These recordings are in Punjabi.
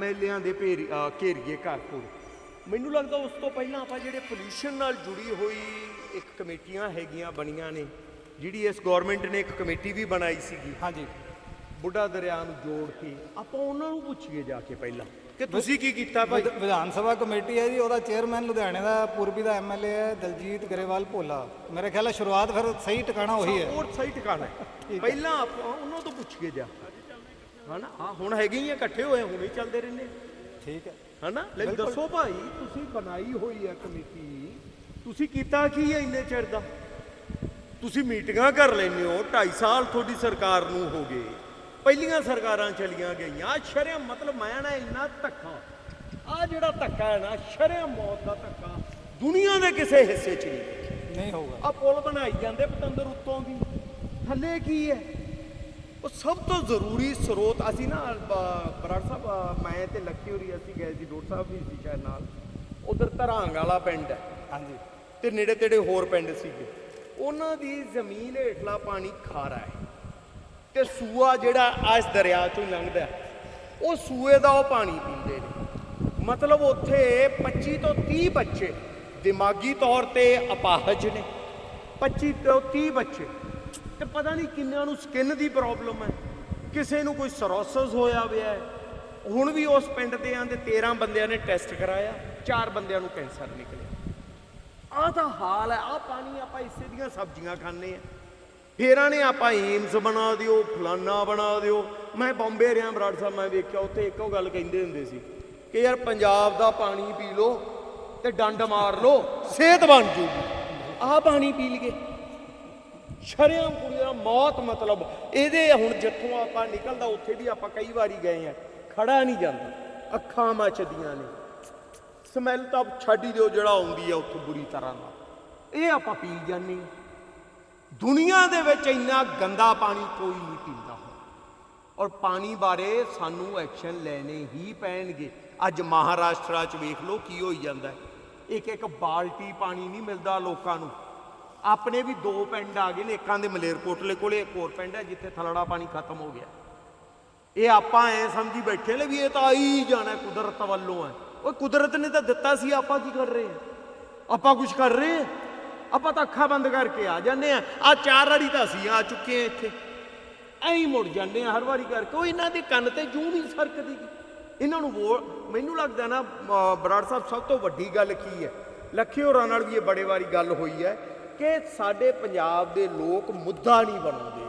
ਮੇਲਿਆਂ ਦੇ ਭੇਰ ਘੇਰੀਏ ਘਰਪੁਰ ਮੈਨੂੰ ਲੱਗਦਾ ਉਸ ਤੋਂ ਪਹਿਲਾਂ ਆਪਾਂ ਜਿਹੜੇ ਪੋਲੂਸ਼ਨ ਨਾਲ ਜੁੜੀ ਹੋਈ ਇੱਕ ਕਮੇਟੀਆਂ ਹੈਗੀਆਂ ਬਣੀਆਂ ਨੇ ਜਿਹੜੀ ਇਸ ਗਵਰਨਮੈਂਟ ਨੇ ਇੱਕ ਕਮੇਟੀ ਵੀ ਬਣਾਈ ਸੀਗੀ। ਹਾਂਜੀ। ਬੁੱਢਾ ਦਰਿਆ ਨੂੰ ਜੋੜ ਕੇ ਆਪਾਂ ਉਹਨਾਂ ਨੂੰ ਪੁੱਛੀਏ ਜਾ ਕੇ ਪਹਿਲਾਂ ਕਿ ਤੁਸੀਂ ਕੀ ਕੀਤਾ ਭਾਈ? ਵਿਧ- ਵਿਧਾਨ ਸਭਾ ਕਮੇਟੀ ਹੈ ਜੀ ਉਹਦਾ ਚੇਅਰਮੈਨ ਲੁਧਿਆਣੇ ਦਾ ਪੂਰਬੀ ਦਾ ਐਮਐਲਏ ਹੈ ਦਲਜੀਤ ਗਰੇਵਾਲ ਭੋਲਾ। ਮੇਰੇ ਖਿਆਲ ਹੈ ਸ਼ੁਰੂਆਤ ਫਿਰ ਸਹੀ ਟਿਕਾਣਾ ਉਹੀ ਹੈ। ਹੋਰ ਸਹੀ ਟਿਕਾਣਾ ਹੈ। ਪਹਿਲਾਂ ਆਪਾਂ ਉਹਨਾਂ ਤੋਂ ਪੁੱਛੀਏ ਜਾ ਹਨਾ? ਹਾਂ ਹੁਣ ਹੈਗੇ ਹੀ ਆ ਇਕੱਠੇ ਹੋਏ ਹੁਣੇ ਹੀ ਚੱਲਦੇ ਰਹਿੰਦੇ ਠੀਕ ਹੈ। ਹਨਾ? ਲੈ ਦੱਸੋ ਭਾਈ ਤੁਸੀਂ ਬਣਾਈ ਹੋਈ ਹੈ ਕਮੇਟੀ ਤੁਸੀਂ ਕੀਤਾ ਕੀ ਹੈ ਇੰਨੇ ਚਿਰ ਦਾ? ਤੁਸੀਂ ਮੀਟਿੰਗਾਂ ਕਰ ਲੈਂਦੇ ਹੋ 2.5 ਸਾਲ ਤੁਹਾਡੀ ਸਰਕਾਰ ਨੂੰ ਹੋ ਗਏ। ਪਹਿਲੀਆਂ ਸਰਕਾਰਾਂ ਚਲੀਆਂ ਗਈਆਂ। ਸ਼ਰਮ ਮਤਲਬ ਮੈਂ ਨਾ ਇੰਨਾ ਧੱਕਾ। ਆ ਜਿਹੜਾ ਧੱਕਾ ਹੈ ਨਾ ਸ਼ਰਮ ਮੌਤ ਦਾ ਧੱਕਾ ਦੁਨੀਆ ਦੇ ਕਿਸੇ ਹਿੱਸੇ 'ਚ ਨਹੀਂ। ਨਹੀਂ ਹੋਊਗਾ। ਆ ਪੁਲ ਬਣਾਈ ਜਾਂਦੇ ਪਤੰਦਰ ਉੱਤੋਂ ਦੀ। ਥੱਲੇ ਕੀ ਹੈ? ਉਹ ਸਭ ਤੋਂ ਜ਼ਰੂਰੀ ਸਰੋਤ ਅਸੀਂ ਨਾ ਬ- ਬਰਾੜ ਸਾਹਿਬ ਮੈਂ ਤੇ ਲੱਕੀ ਹੋਰੀ ਅਸੀਂ ਗਏ ਸੀ ਡੋਟ ਸਾਹਿਬ ਵੀ ਸੀ ਸ਼ਾਇਦ ਨਾਲ। ਉਧਰ ਧਰਾਂਗ ਵਾਲਾ ਪਿੰਡ ਹੈ। ਹਾਂਜੀ। ਤੇ ਨੇੜੇ ਤੇੜੇ ਹੋਰ ਪਿੰਡ ਸੀਗੇ। ਉਹਨਾਂ ਦੀ ਜ਼ਮੀਨ ਹੇਠਲਾ ਪਾਣੀ ਖਾਰਾ ਹੈ। ਤੇ ਸੂਆ ਜਿਹੜਾ ਇਸ ਦਰਿਆ ਚੋਂ ਹੀ ਲੰਘਦਾ ਹੈ, ਉਹ ਸੂਏ ਦਾ ਉਹ ਪਾਣੀ ਪੀਂਦੇ ਨੇ। ਮਤਲਬ ਉੱਥੇ 25 ਤੋਂ 30 ਬੱਚੇ ਦਿਮਾਗੀ ਤੌਰ ਤੇ ਅਪਾਹਜ ਨੇ। 25 ਤੋਂ 30 ਬੱਚੇ ਤੇ ਪਤਾ ਨਹੀਂ ਕਿੰਨਿਆਂ ਨੂੰ ਸਕਿਨ ਦੀ ਪ੍ਰੋਬਲਮ ਹੈ। ਕਿਸੇ ਨੂੰ ਕੋਈ ਸਰੋਸਸ ਹੋਇਆ ਹੋਇਆ ਹੈ। ਹੁਣ ਵੀ ਉਸ ਪਿੰਡ ਦੇ ਆਂ ਦੇ 13 ਬੰਦਿਆਂ ਨੇ ਟੈਸਟ ਕਰਾਇਆ, ਚਾਰ ਬੰਦਿਆਂ ਨੂੰ ਕੈਂਸਰ ਨਿਕਲਿਆ। ਆਹ ਤਾਂ ਹਾਲ ਹੈ, ਆਹ ਪਾਣੀ ਆਪਾਂ ਇਸੇ ਦੀਆਂ ਸਬਜ਼ੀਆਂ ਖਾਂਦੇ ਆ। ਫੇਰਾਂ ਨੇ ਆਪਾਂ ਏਮਸ ਬਣਾ ਦਿਓ, ਫਲਾਨਾ ਬਣਾ ਦਿਓ। ਮੈਂ ਬੰਬੇ ਰਿਆਂ ਬਰਾੜ ਸਾਹਿਬ, ਮੈਂ ਵੇਖਿਆ, ਉੱਥੇ ਇੱਕੋ ਗੱਲ ਕਹਿੰਦੇ ਹੁੰਦੇ ਸੀ ਕਿ ਯਾਰ ਪੰਜਾਬ ਦਾ ਪਾਣੀ ਪੀ ਲਓ ਤੇ ਡੰਡ ਮਾਰ ਲਓ, ਸਿਹਤ ਬਣ ਜੂਗੀ। ਆਹ ਪਾਣੀ ਪੀ ਲਈਏ। ਸ਼ਰਿਆਮ ਕੁੜੀਆਂ ਦਾ ਮੌਤ ਮਤਲਬ, ਇਹਦੇ ਹੁਣ ਜਿੱਥੋਂ ਆਪਾਂ ਨਿਕਲਦਾ, ਉੱਥੇ ਵੀ ਆਪਾਂ ਕਈ ਵਾਰੀ ਗਏ ਆ। ਖੜਾ ਨਹੀਂ ਜਾਂਦਾ। ਅੱਖਾਂ ਮੱਚਦੀਆਂ ਨੇ। ਸਮੈਲ ਤਾਂ ਛੱਡ ਹੀ ਦਿਓ ਜਿਹੜਾ ਆਉਂਦੀ ਆ ਉੱਥੋਂ ਬੁਰੀ ਤਰ੍ਹਾਂ ਨਾਲ। ਇਹ ਆਪਾਂ ਪੀ ਜਾਂਦੇ ਦੁਨੀਆ ਦੇ ਵਿੱਚ ਇੰਨਾ ਗੰਦਾ ਪਾਣੀ ਕੋਈ ਨਹੀਂ ਪੀਂਦਾ ਔਰ ਪਾਣੀ ਬਾਰੇ ਸਾਨੂੰ ਐਕਸ਼ਨ ਲੈਣੇ ਹੀ ਪੈਣਗੇ। ਅੱਜ ਮਹਾਰਾਸ਼ਟਰ 'ਚ ਵੇਖ ਲਓ ਕੀ ਹੋਈ ਜਾਂਦਾ। ਇੱਕ ਇੱਕ ਬਾਲਟੀ ਪਾਣੀ ਨਹੀਂ ਮਿਲਦਾ ਲੋਕਾਂ ਨੂੰ। ਆਪਣੇ ਵੀ ਦੋ ਪਿੰਡ ਆ ਗਏ ਨੇ, ਇੱਕਾਂ ਦੇ ਮਲੇਰਕੋਟਲੇ ਕੋਲੇ, ਇੱਕ ਹੋਰ ਪਿੰਡ ਹੈ ਜਿੱਥੇ ਥਲੜਾ ਪਾਣੀ ਖਤਮ ਹੋ ਗਿਆ। ਇਹ ਆਪਾਂ ਐ ਸਮਝੀ ਬੈਠੇ ਲੈ ਵੀ ਇਹ ਤਾਂ ਆਈ ਜਾਣਾ ਕੁਦਰਤ ਵੱਲੋਂ ਹੈ। ਉਹ ਕੁਦਰਤ ਨੇ ਤਾਂ ਦਿੱਤਾ ਸੀ, ਆਪਾਂ ਕੀ ਕਰ ਰਹੇ ਹਾਂ? ਆਪਾਂ ਕੁਝ ਕਰ ਰਹੇ ਹਾਂ? ਆਪਾਂ ਤਾਂ ਅੱਖਾਂ ਬੰਦ ਕਰਕੇ ਆ ਜਾਂਦੇ ਆ ਆ ਚਾਰ ਵਾਰੀ ਤਾਂ ਅਸੀਂ ਆ ਚੁੱਕੇ ਆ ਇੱਥੇ। ਐਂ ਹੀ ਮੁੜ ਜਾਂਦੇ ਆ ਹਰ ਵਾਰੀ ਕਰਕੇ। ਉਹ ਇਹਨਾਂ ਦੇ ਕੰਨ ਤੇ ਜੂੰ ਨਹੀਂ ਸਰਕਦੀ। ਇਹਨਾਂ ਨੂੰ ਵੋ ਮੈਨੂੰ ਲੱਗਦਾ ਨਾ ਬਰਾੜ ਸਾਹਿਬ, ਸਭ ਤੋਂ ਵੱਡੀ ਗੱਲ ਕੀ ਹੈ? ਲੱਖੇ ਹੋਰਾਂ ਨਾਲ ਵੀ ਇਹ ਬੜੇ ਵਾਰੀ ਗੱਲ ਹੋਈ ਹੈ। ਕਿ ਸਾਡੇ ਪੰਜਾਬ ਦੇ ਲੋਕ ਮੁੱਦਾ ਨਹੀਂ ਬਣਾਉਂਦੇ।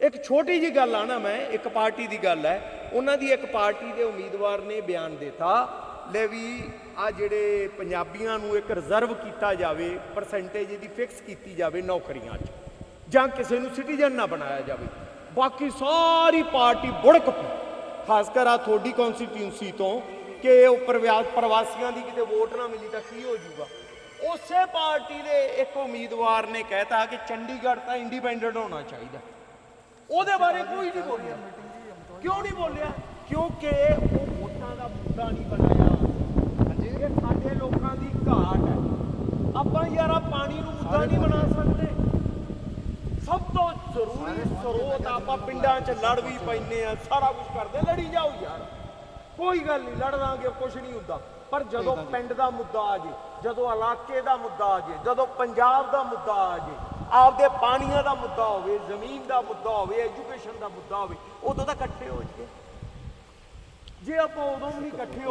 ਇੱਕ ਛੋਟੀ ਜੀ ਗੱਲ ਆ ਨਾ ਮੈਂ, ਇੱਕ ਪਾਰਟੀ ਦੀ ਗੱਲ ਹੈ। ਉਹਨਾਂ ਦੀ ਇੱਕ ਪਾਰਟੀ ਦੇ ਉਮੀਦਵਾਰ ਨੇ ਬਿਆਨ ਦਿੱਤਾ ਲੈ ਵੀ ਆ ਜਿਹੜੇ ਪੰਜਾਬੀਆਂ ਨੂੰ ਇੱਕ ਰਿਜ਼ਰਵ ਕੀਤਾ ਜਾਵੇ ਪਰਸੈਂਟੇਜ ਇਹਦੀ ਫਿਕਸ ਕੀਤੀ ਜਾਵੇ ਨੌਕਰੀਆਂ 'ਚ, ਜਾਂ ਕਿਸੇ ਨੂੰ ਸਿਟੀਜ਼ਨ ਨਾ ਬਣਾਇਆ ਜਾਵੇ। ਬਾਕੀ ਸਾਰੀ ਪਾਰਟੀ ਬੁੜਕ ਪਈ, ਖਾਸ ਕਰ ਆ ਤੁਹਾਡੀ ਕਨਸਟੀਟਿਊਂਸੀ ਤੋਂ, ਕਿ ਉਹ ਪ੍ਰਵਾਸ ਪ੍ਰਵਾਸੀਆਂ ਦੀ ਕਿਤੇ ਵੋਟ ਨਾ ਮਿਲੀ ਤਾਂ ਕੀ ਹੋ ਜਾਊਗਾ? ਉਸੇ ਪਾਰਟੀ ਦੇ ਇੱਕ ਉਮੀਦਵਾਰ ਨੇ ਕਹਿਤਾ ਕਿ ਚੰਡੀਗੜ੍ਹ ਤਾਂ ਇੰਡੀਪੈਂਡੈਂਟ ਹੋਣਾ ਚਾਹੀਦਾ। ਉਹਦੇ ਬਾਰੇ ਕੋਈ ਨਹੀਂ ਬੋਲਿਆ। ਕਿਉਂ ਨਹੀਂ ਬੋਲਿਆ? ਕਿਉਂਕਿ ਉਹ ਵੋਟਾਂ ਦਾ ਮੁੱਦਾ ਨਹੀਂ ਬਣਾਇਆ। ਹਾਂਜੀ। ਇਹ ਸਾਡੇ ਲੋਕਾਂ ਦੀ ਘਾਟ ਹੈ। ਆਪਾਂ ਯਾਰਾ ਪਾਣੀ ਨੂੰ ਮੁੱਦਾ ਨਹੀਂ ਬਣਾ ਸਕਦੇ। ਸਭ ਤੋਂ ਜ਼ਰੂਰੀ ਸਰੋਤ ਆਪਾਂ ਪਿੰਡਾਂ 'ਚ ਲੜ ਵੀ ਪੈਂਦੇ ਆ ਸਾਰਾ ਕੁਝ ਕਰਦੇ। ਲੜੀ ਜਾਓ ਯਾਰ। ਕੋਈ ਗੱਲ ਨਹੀਂ ਲੜ ਲਾਂਗੇ ਕੁਝ ਨਹੀਂ ਹੁੰਦਾ। ਪਰ ਜਦੋਂ ਪਿੰਡ ਦਾ ਮੁੱਦਾ ਆ ਜੇ ਜਦੋਂ ਇਲਾਕੇ ਦਾ ਮੁੱਦਾ ਆ ਜੇ ਜਦੋਂ ਪੰਜਾਬ ਦਾ ਮੁੱਦਾ ਆ ਜੇ ਆਪਦੇ ਪਾਣੀਆਂ ਦਾ ਮੁੱਦਾ ਹੋਵੇ ਜ਼ਮੀਨ ਦਾ ਮੁੱਦਾ ਹੋਵੇ ਐਜੂਕੇਸ਼ਨ ਦਾ ਮੁੱਦਾ ਹੋਵੇ ਉਦੋਂ ਤਾਂ ਇਕੱਠੇ ਹੋ ਜਾਈਏ। ਜੇ ਆਪਾਂ ਉਦੋਂ ਵੀ ਨਹੀਂ ਇਕੱਠੇ